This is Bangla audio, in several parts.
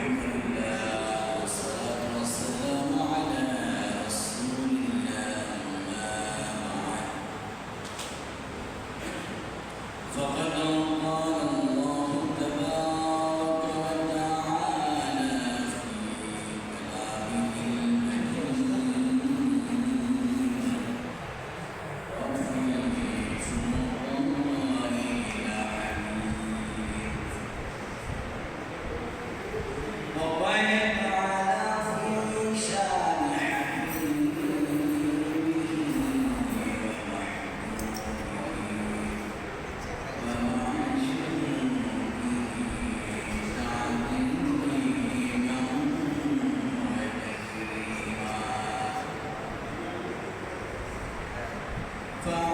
الحمد لله Bye.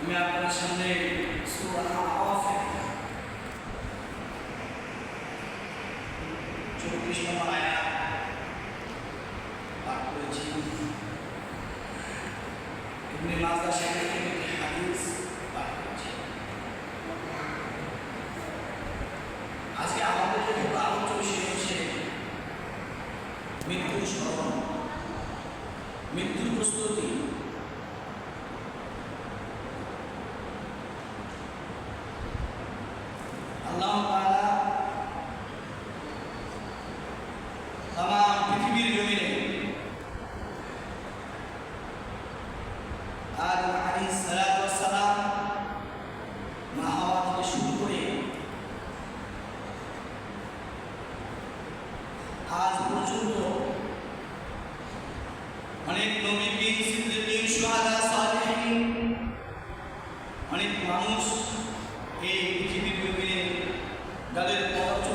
আমি আপনার সামনে চব্বিশ নম্বর আয়া পাঠ করেছি। পাঠ আজকে আমাদের যদি আলোচ্য বিষয় হচ্ছে মৃত্যুর স্মরণ। মৃত্যুর প্রস্তুতি। অনেক নবী পীর সিদ্দিকীন সুহাদা সালেহীন অনেক মানুষ এই পৃথিবীর বিভিন্ন তাদের পথ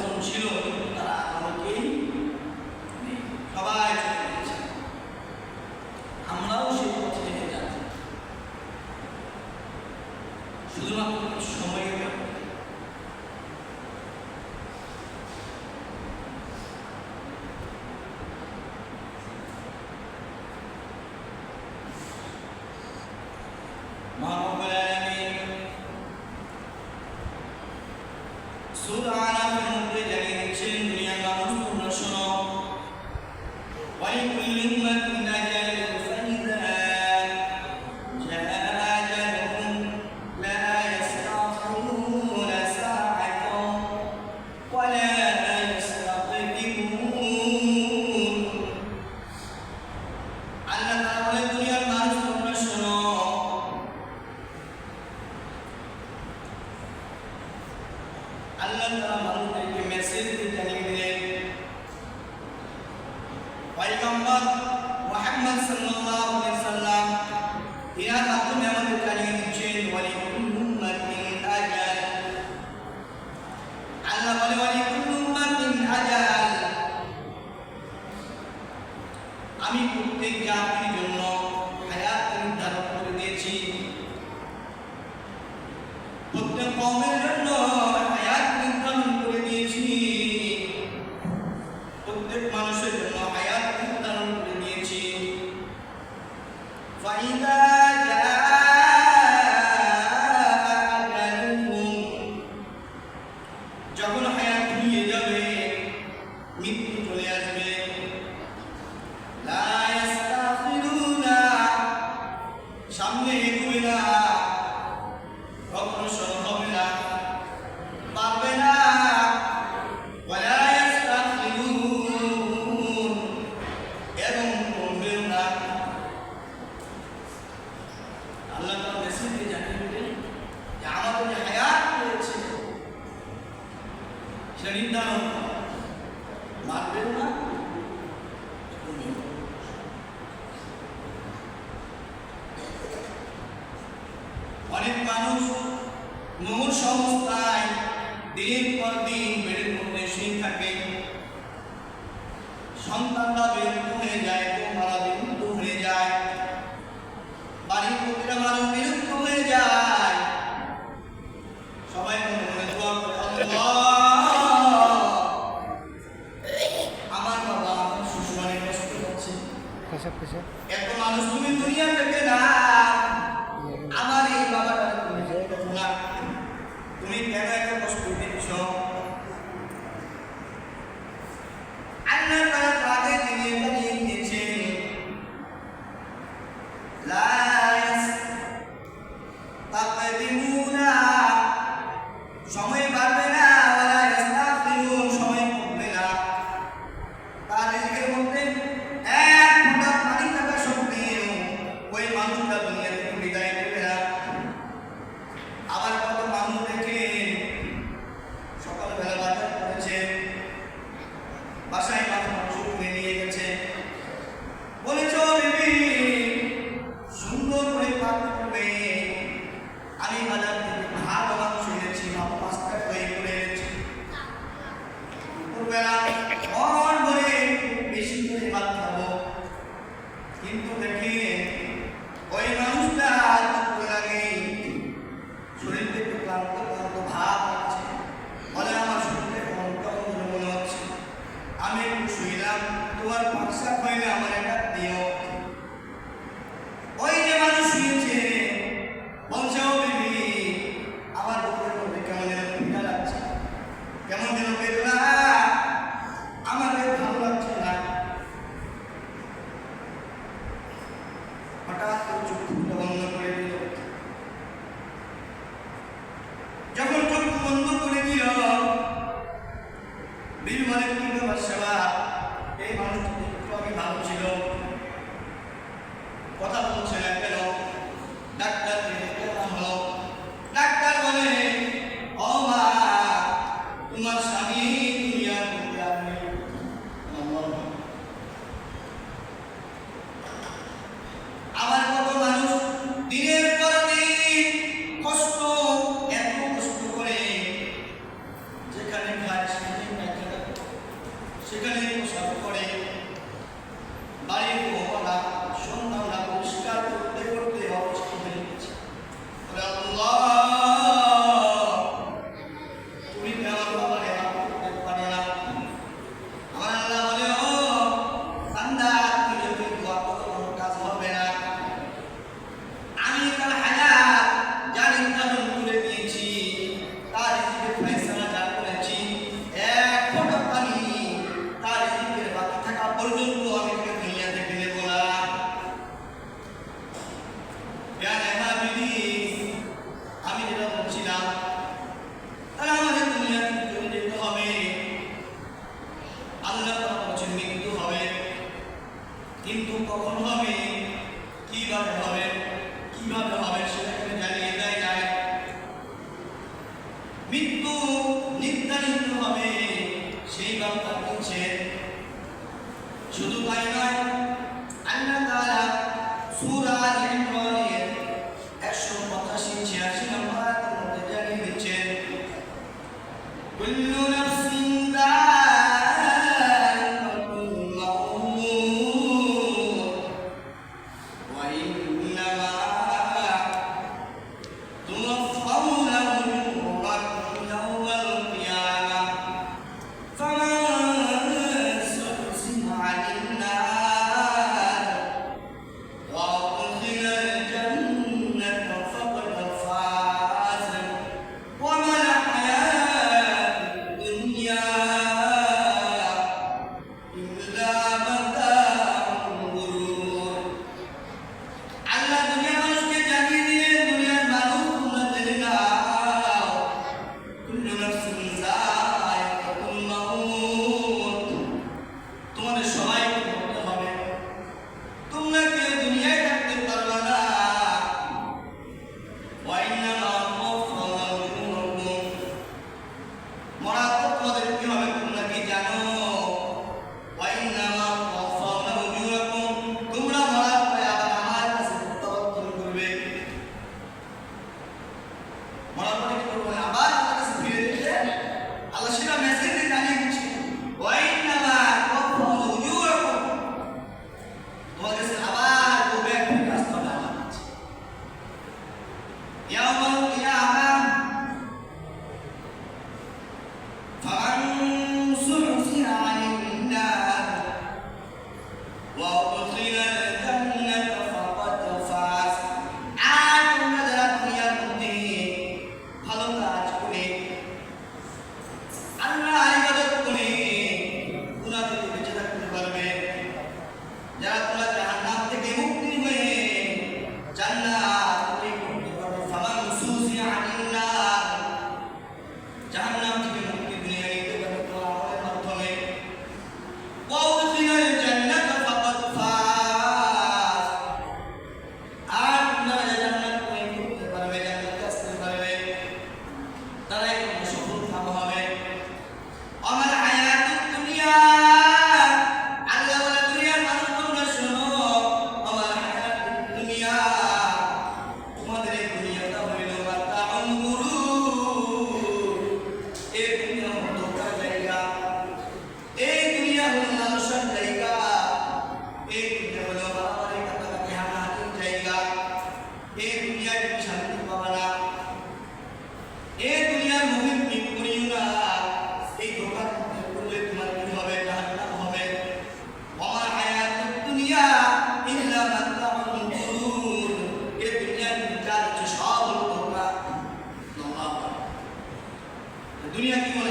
দুনিয়া কি বলে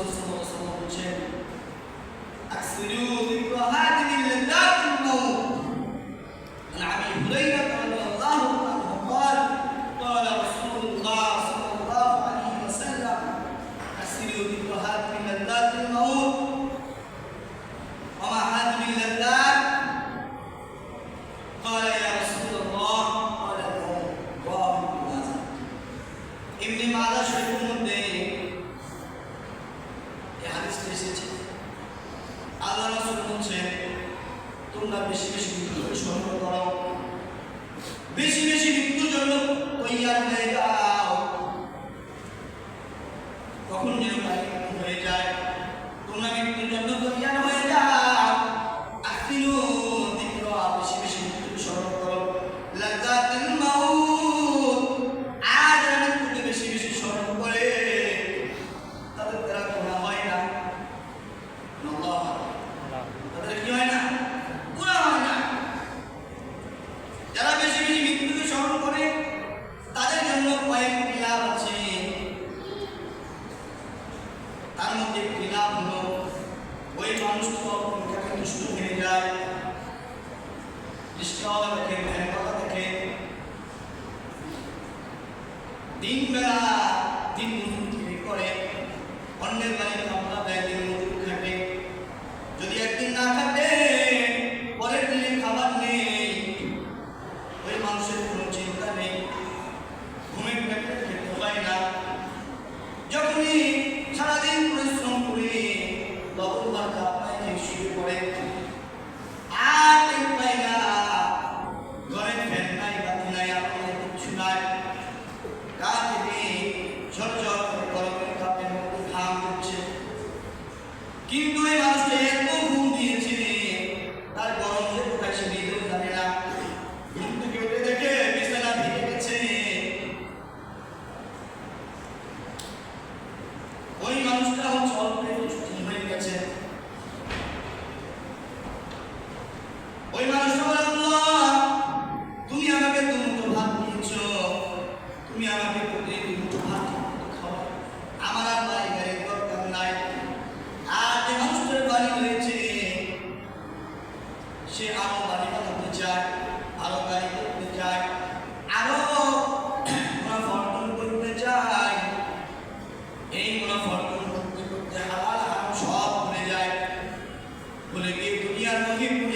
الرسول صلى الله عليه وسلم বলছেন اغسلوا ذكر هذه لله الموت عن ابي هريره Bismillahirrahmanirrahim.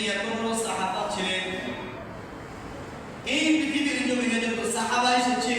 তিনি এত বড় সাহাবা ছিলেন। এই পৃথিবীর জমিনে যত সাহাবা এসেছে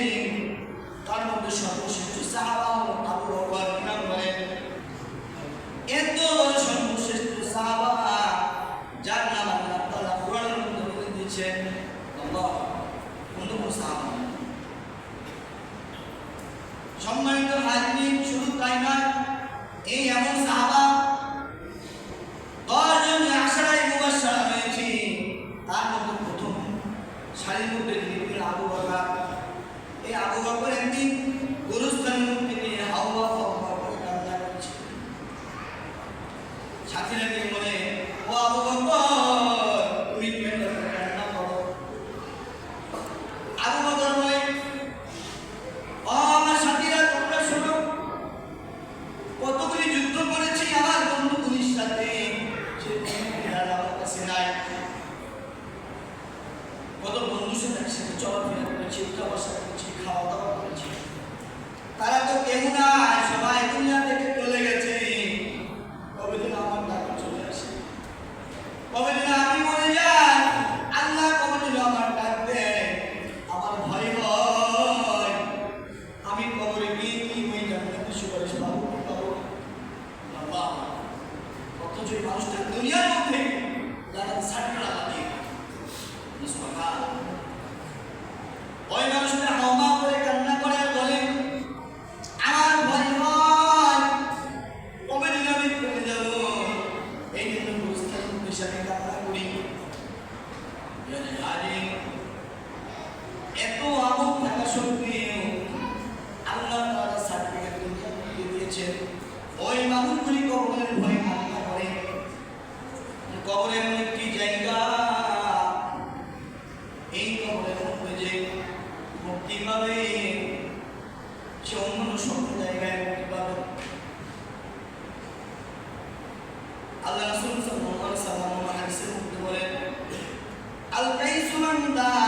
在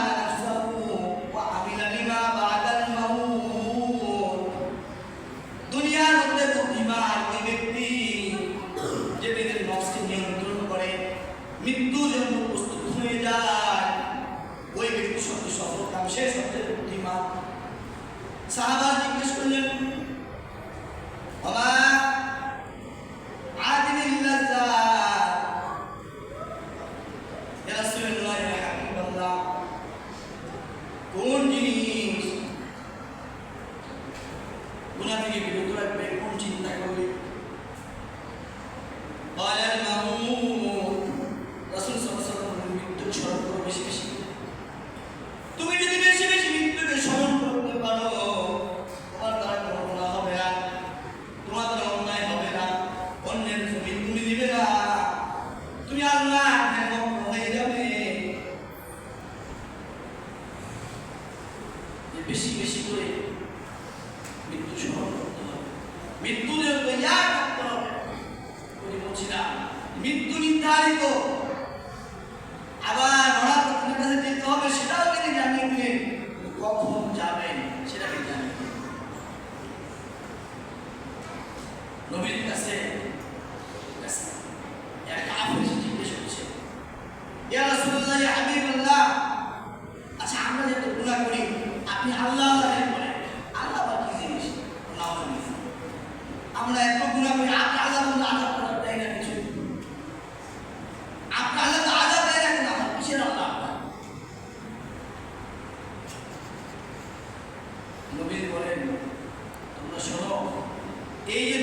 এই যে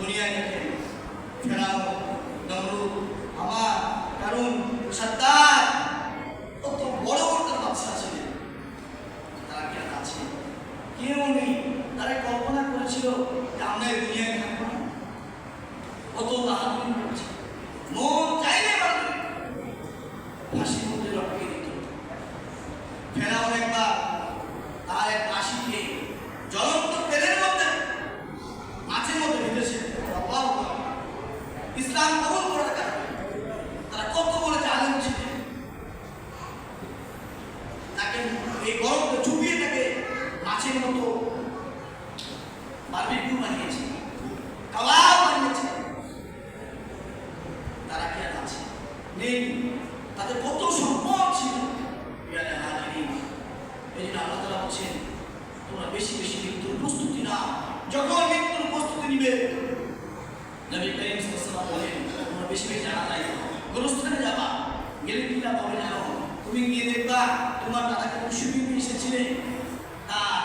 দেখেন ফেরাও নমরুদ আমার কারণ সত্তার কত বড় বড় বাদশা ছিলেন। তারা কেন আছে কেউ নেই। তারা কল্পনা করেছিল আমরা দুনিয়ায় থাকব না কত বাহাদুরি করেছে মন চাইলে পারবে ফাঁসির মধ্যে লটকে দিত ফেরাও একবার তার এক দাসীকে জ্বলন্ত তেলের মধ্যে মাছের মধ্যে ভেবেছে আল্লাহু আকবার। ইসলাম কবুল করার কারণে তারা কত বড় জালেম ছিলেন তাকে এই গরমকে চুপিয়ে তাকে মাছের মতো বারবিকিউ বানিয়েছে কাবাব বানিয়েছে তারা কি আর আছে নেই তাদের কত সম্পদ ছিল ইয়ারে হাজিরিন এই জন্য আল্লাহ তাআলা বলছেন, তোমরা বেশি বেশি মৃত্যুর প্রস্তুতি নাও। যখন মৃত্যুর প্রস্তুতি নিবে, নবী করিম আলাইহি বলেন, তোমরা বেশি বেশি জানা যায় গোরস্থানে যাবা, গেলে কি লাভ হবে জানো তুমি গিয়ে দেখবা, তোমার দাদাকে মুসিবি এসেছিলে? তার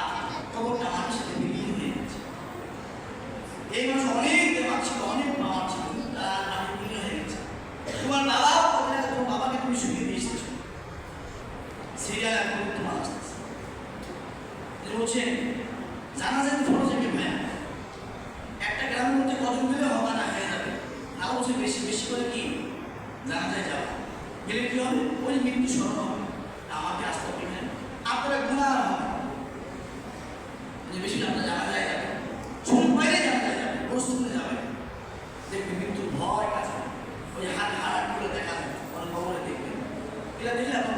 কবরটা মানুষের সাথে বিলীন হয়ে গেছে। এই মানুষ অনেক দেওয়া ছিল, অনেক পাওয়া ছিল তার নামে বিলীন হয়ে গেছে। তোমার না তোমার বাবাকে তুমি শুকিয়ে দিয়ে এসেছ। সিরিয়াল এখন তোমার তিনি বলছেন জানা যায় ফরজ একটা গ্রামের মধ্যে কজন দিলে হবে না হয়ে যাবে? আরও বলছে বেশি বেশি করে কি? জানা যায় যাবে গেলে কি হবে? ওই মৃত্যু স্মরণ হবে। আমাকে আসতে হবে আপনারা গুণা হবে। বেশি আপনারা জানা যায় যাবে চুল বাইরে জানা যায় যাবে প্রস্তুতি যাবে দেখবেন মৃত্যুর ভয় কাছে। ওই হাত হারাট করে দেখা যায় অনেক খবরে দেখবেন। এটা দেখলে আপনার